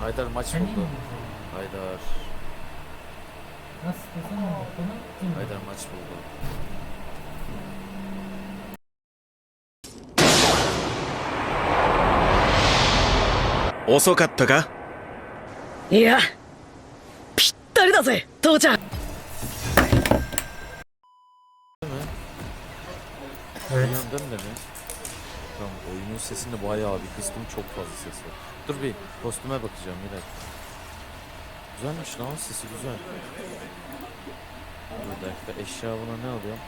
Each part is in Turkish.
Haydar maç Sen iyi buldu. mi? Haydar. Nasıl desene bunu kim? Haydar maç buldu. "遅かったかいやぴったりだぜ父ちゃん Evet. Dünyanın dönme mi? Tamam oyunun sesini bayağı bir kıstım çok fazla ses var. Dur bir kostüme bakacağım bir dakika. Güzelmiş lan sesi güzel. Bir dakika eşya buna ne alıyorum?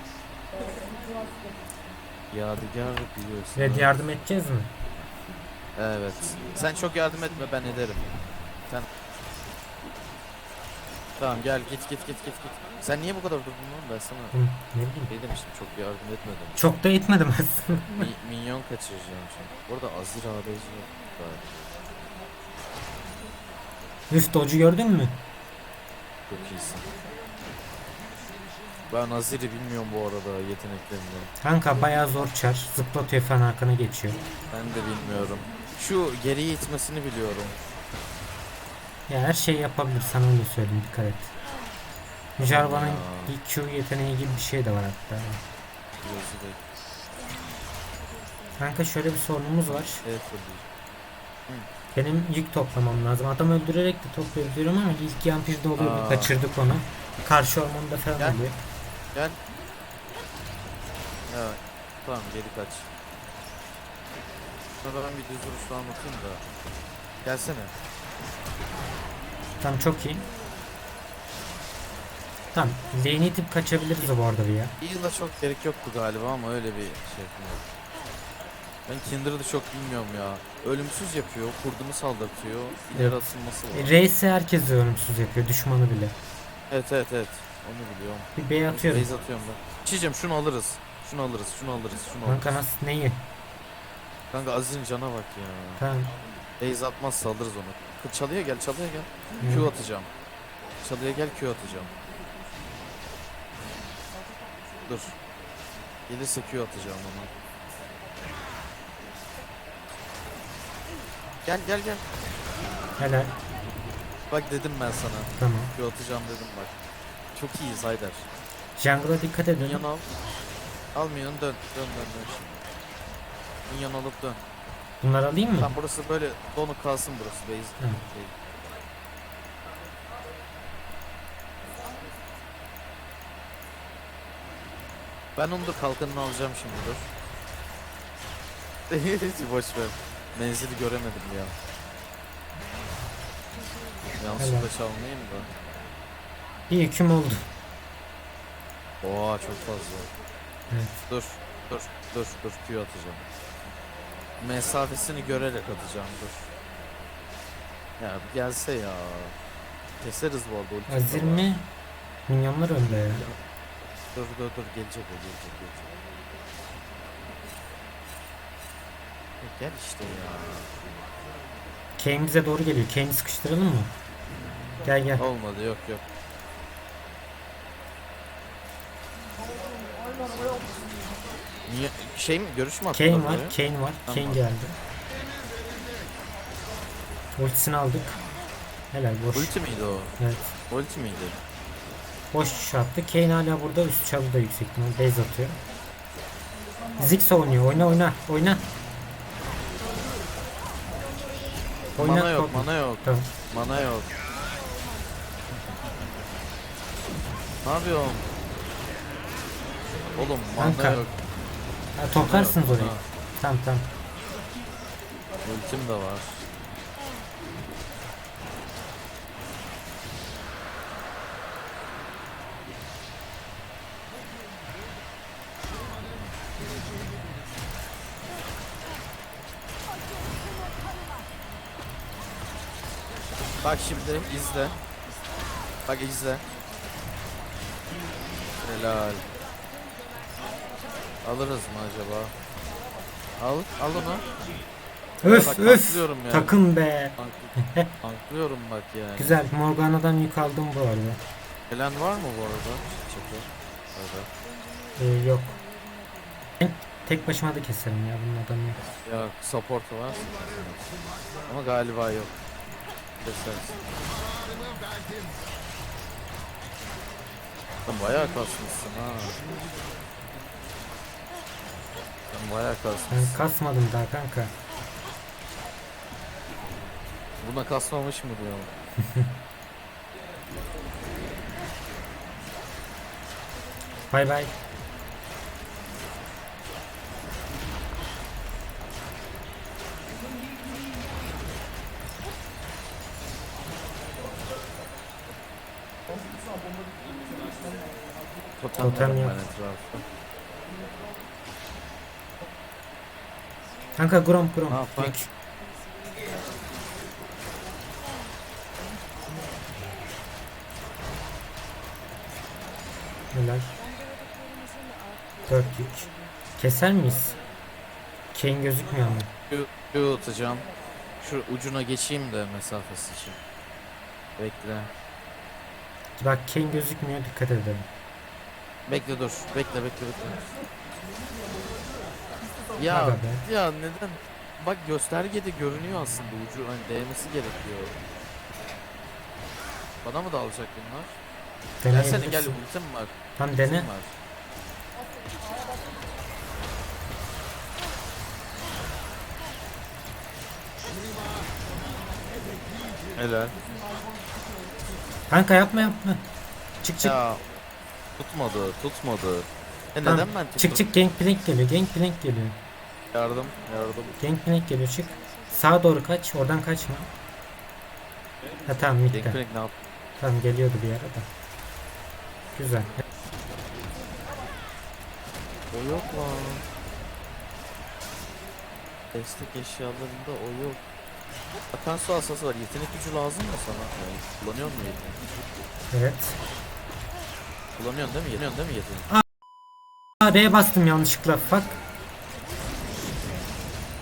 Yadigar büyüyorsun. Red yardım edeceğiz mi? Evet. Sen çok yardım etme ben ederim. Sen Tamam gel git git git git git. Sen niye bu kadar durdun lan ben sana Hı, ne bileyim. şey demiştim çok yardım etmedim. Çok da etmedim aslında. Mi- minyon kaçıracağım şimdi. Bu arada Azir ADC yok. Üf Doge'u gördün mü? Çok iyisin. Ben Azir'i bilmiyorum bu arada yeteneklerini. Kanka bayağı zor çar. Zıplatıyor falan arkana geçiyor. Ben de bilmiyorum. Şu geriye itmesini biliyorum. Ya her şeyi yapabilir sana öyle söyleyeyim dikkat et. Jarvan'ın. Q yeteneği gibi bir şey de var hatta. Kanka şöyle bir sorunumuz var. evet. Benim yük toplamam lazım. Adam öldürerek de toplayabiliyorum ama ilk yampirde oluyor. Aa. Kaçırdık onu. Karşı ormanda falan Gel. oluyor. Gel. Ya tamam geri kaç. Sana ben bir düz vuruşla anlatayım da. Gelsene. Tamam çok iyi. Tamam. Lane'i itip kaçabiliriz bu arada bir ya. Heal'a çok gerek yoktu galiba ama öyle bir şey yapıyorum. Ben Kindred'ı çok bilmiyorum ya. Ölümsüz yapıyor, kurdumu saldırtıyor, ileri Evet. atılması E, var. Reis'i herkes de ölümsüz yapıyor. Düşmanı bile. Evet evet evet. Onu biliyorum. Bir bey atıyorum. Base atıyorum ben. Çiğcem şunu alırız. Şunu alırız, şunu alırız, şunu alırız. Kanka nasıl neyi? Kanka Aziz'in cana bak ya. Tamam. Base atmazsa alırız onu. Kız Çalıya gel, çalıya gel. Q atacağım. Çalıya gel, Q atacağım. Dur. Gelirse Q atacağım ona. Gel gel gel. Helal. Bak dedim ben sana. Tamam. Q atacağım dedim bak. Çok iyiyiz Haydar. Jungle'a dikkat edin. Minyon al. Al minyon dön. Dön dön dön. Minyon alıp dön. Bunları alayım mı? Tam burası böyle donuk kalsın burası base. Hı. Şey. Ben onu da kalkanını alacağım şimdi dur. Hiç boş ver. Menzili göremedim ya. Yanlışlıkla çalmayayım da. Bir yüküm oldu. Oha çok fazla. Evet. Dur, dur, dur, dur. Q atacağım. Mesafesini görerek atacağım, dur. Ya gelse ya. Keseriz bu arada ultim Azir mi? Minyonlar önde ya. Dur dur dur gelecek o gelecek gelecek. Ya Gel işte ya. Kane bize doğru geliyor. Kane'i sıkıştıralım mı? Gel gel. Olmadı yok yok. Niye şey mi görüş mü Kane var. Kane var. Tamam. Kane geldi. Ultisini aldık. Helal boş. Ulti miydi o? Evet. Ulti miydi? Boş attı. Kane hala burada. Üst çalı da yüksek. Base atıyor. Ziggs oynuyor. Oyna oyna. Oyna. Oyna. mana yok, mana yok. Tamam. Mana yok. Ne yapıyorsun? Oğlum mana Kanka. yok. Ha, toplarsınız orayı. mana. Tamam tamam. Ultim de var. Bak şimdi izle. Bak izle. Helal. Alırız mı acaba? Al, al onu. Öf bak, öf. tanklıyorum ya. Takım be. Tank- Tanklıyorum bak yani. Güzel. Morgana'dan yük aldım bu arada. Gelen var mı bu arada? Orada. Ee, yok. Ben tek başıma da keserim ya bunun adamı. Ya support var. Ama galiba yok. Kesersin. Bayağı kasmışsın ha. Sen bayağı Ben kasmışsın. kasmadım daha kanka. Buna kasmamış mı diyor. Bay bay. Totem, Totem yok. ben etrafta. Kanka Grom Grom. Ha, bak. Helal. 4 yük. Keser miyiz? Kane gözükmüyor mu? Q atacağım. Şu ucuna geçeyim de mesafesi için. Bekle. Bak Kane gözükmüyor dikkat edelim. Bekle dur. Bekle bekle bekle. Ya be. ya neden? Bak göstergede görünüyor aslında ucu hani değmesi gerekiyor. Bana mı dalacak bunlar? Gelsene gel Deneyebilirsin. ultim var. Tam ultim dene. var. Helal. Kanka yapma yapma. Çık çık. Ya tutmadı tutmadı. E Tamam, neden ben tuttum? Çık çık Gangplank geliyor. Gangplank geliyor. Yardım yardım. Gangplank geliyor çık. Sağa doğru kaç. Oradan kaçma. Ha tamam midde. Gangplank ne yap? Tamam geliyordu bir ara da. Güzel. O yok lan. Destek eşyalarında o yok. Akan su asası var. Yetenek gücü lazım mı sana? Yani kullanıyor musun yetenek gücü? Evet. Kullanıyorsun değil mi? Kullanıyorsun değil mi yetenek? Aa R'ye bastım yanlışlıkla. Fuck.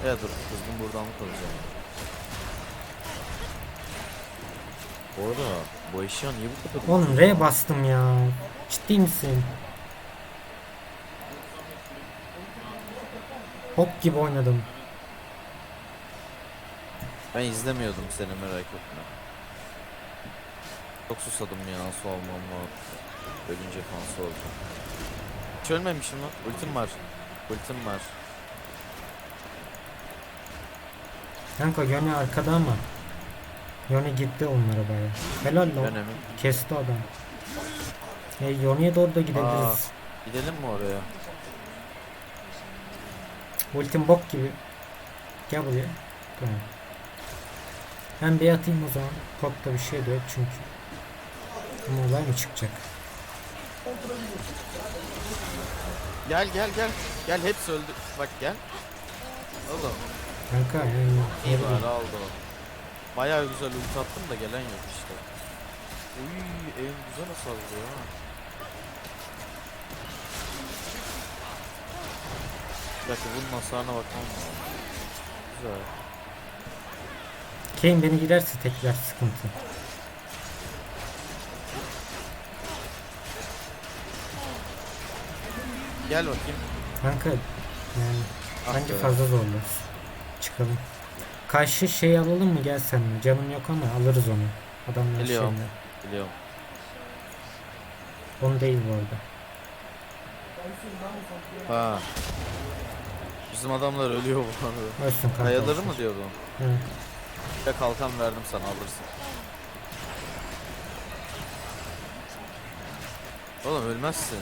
Ya dur kızgın buradan mı kalacağım? Bu arada bu eşya niye bu kadar Oğlum R'ye bastım ya. Ciddi misin? Hop gibi oynadım. Ben izlemiyordum seni merak etme. Çok susadım ya su almam lazım. Ölünce falan su alacağım. Hiç ölmemişim lan. Ultim var. Ultim var. Kanka Yone arkada ama. Yone gitti onlara baya. Helal lan. Kesti adam. E, Yone'ye doğru da gidebiliriz. Gidelim mi oraya? Ultim bok gibi. Gel buraya. Tamam. Ben bir atayım o zaman. Pop'ta bir şey de yok çünkü. Ama olay mı çıkacak? Gel gel gel. Gel hepsi öldü. Bak gel. Oğlum Kanka yani iyi bari aldı o. Bayağı güzel ulti attım da gelen yok işte. Uy en güzel hasarlıyor ha. Bir dakika bunun hasarına bakmam lazım. Güzel. Kane beni giderse tekrar sıkıntı. Gel bakayım. Kanka yani Ah bence be. fazla zorlar. Çıkalım. Karşı şey alalım mı gel sen mi? Canım yok ama alırız onu. Adamlar Geliyorum. şeyinde. Biliyorum. Onu değil bu arada. Ha. Bizim adamlar ölüyor bu arada. Ölsün kanka. Kayaları olsun. mı diyordun? Hı. Ya kalkan verdim sana alırsın. Oğlum ölmezsin.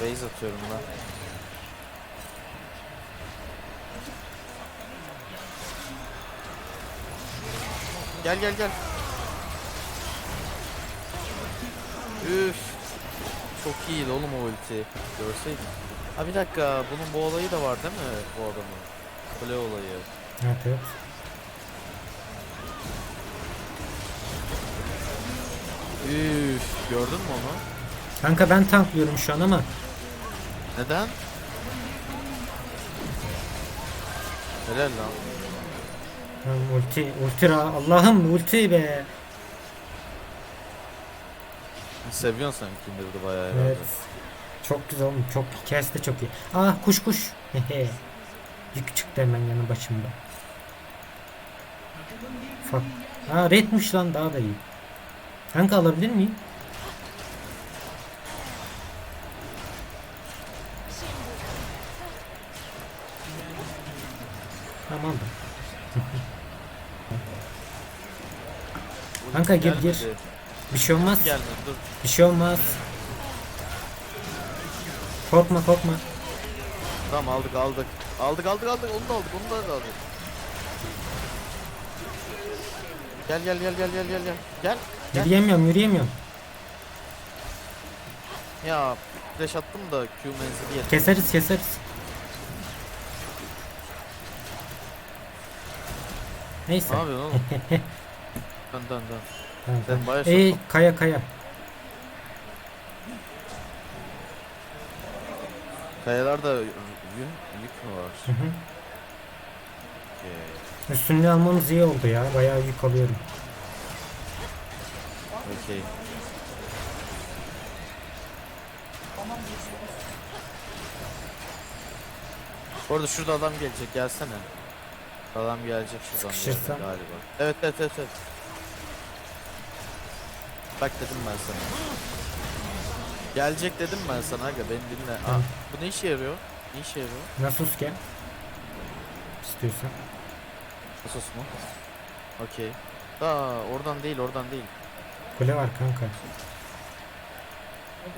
Base atıyorum ben. Gel gel gel. Üf. Çok iyiydi oğlum o ulti. Görseydin. Ha bir dakika bunun bu olayı da var değil mi bu adamın? Kule olayı. Evet evet. Üf, gördün mü onu? Kanka ben tanklıyorum şu an ama Neden? Helal lan. Lan ulti ulti Allah'ım ulti be. Seviyorsun sen Kinder'ı bayağı herhalde. Evet. Çok güzel oğlum. Çok hikayesi de çok iyi. Aa kuş kuş. Yük çıktı hemen yanı başımda. Fuck. Aa redmiş lan daha da iyi. Kanka alabilir miyim? Tamam aldım. Kanka gir, gir. Gelmedi. Bir şey olmaz. Gelme dur. Bir şey olmaz. Korkma korkma. Tamam aldık aldık. Aldık aldık aldık onu da aldık onu da aldık. Gel gel gel gel gel gel gel. Gel. Gel. Yürüyemiyorum yürüyemiyorum. Ya flash attım da Q menzili yetmedi. Keseriz keseriz. Neyse. Ne yapıyorsun oğlum? dön dön dön. Tamam, Sen Ey kaya kaya. Kayalarda yük, yük mü var? Hı hı. Okey. Üstünlüğü almamız iyi oldu ya. Bayağı yük alıyorum. Okey. Bu arada şurada adam gelecek gelsene. Adam gelecek şuradan Sıkışırsam. galiba. Evet evet evet evet. Bak dedim ben sana. Gelecek dedim ben sana aga beni dinle. Aa, Tamam. bu ne işe yarıyor? Ne işe yarıyor? Nasus gel. İstiyorsan. Asos mu? Okey. Aa oradan değil oradan değil. Kule var kanka.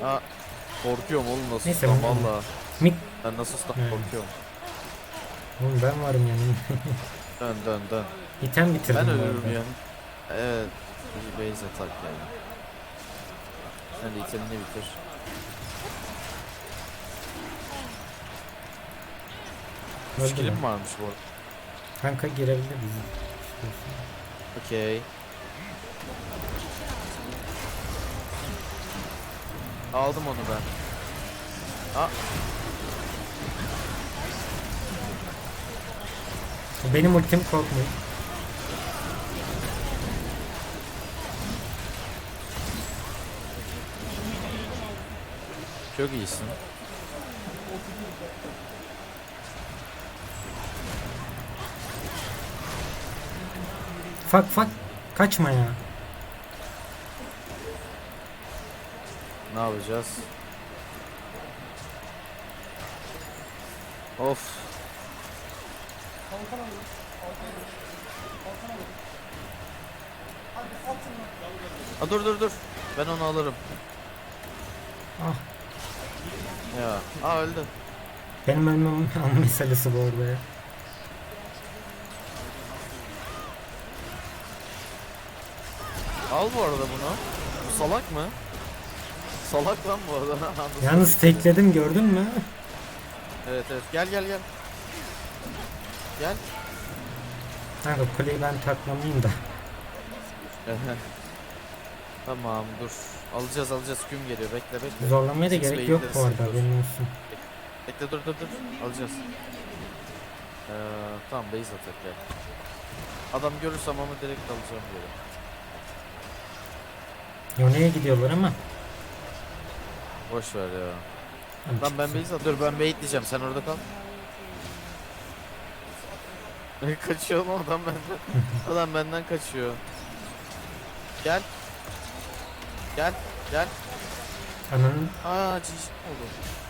Aa korkuyorum oğlum nasıl Neyse, ben- valla. Mid. Ben nasıl Evet. korkuyorum. Oğlum ben varım yanımda. Dön dön dön. İtem bitirdim. Ben bu ölürüm arada. ya. Evet. Bir atak yani. Sen de itemini bitir. Öldü Skillim varmış bu arada. Kanka girebilir bizi. İstiyorsan. Okey. Aldım onu ben. Aa, Benim ultim korkmayın. Çok iyisin. Fak fak. Kaçma ya. Ne yapacağız? Of. Aa, dur dur dur. Ben onu alırım. Ah. Ya. Aa öldü. Benim ölmem an meselesi bu arada ya. Al bu arada bunu. Bu salak mı? Salak lan bu arada. Anlasın. Yalnız tekledim gördün mü? Evet evet. Gel gel gel. Gel. Kanka kuleyi ben taklamayayım da. tamam dur. Alacağız alacağız. Küm geliyor. Bekle bekle. Zorlamaya da Six gerek yok bu arada benim olsun. Bekle dur dur dur. Alacağız. Ee, tamam base atak ya. Adam görürsem ama direkt alacağım böyle. Yone'ye gidiyorlar ama. Boş ver ya. Tamam, Lan ben çıksın. base at. Dur ben bait diyeceğim. Sen orada kal. kaçıyor mu adam benden? adam benden kaçıyor. Gel. Gel. Gel. Ananın Aa cici oldu.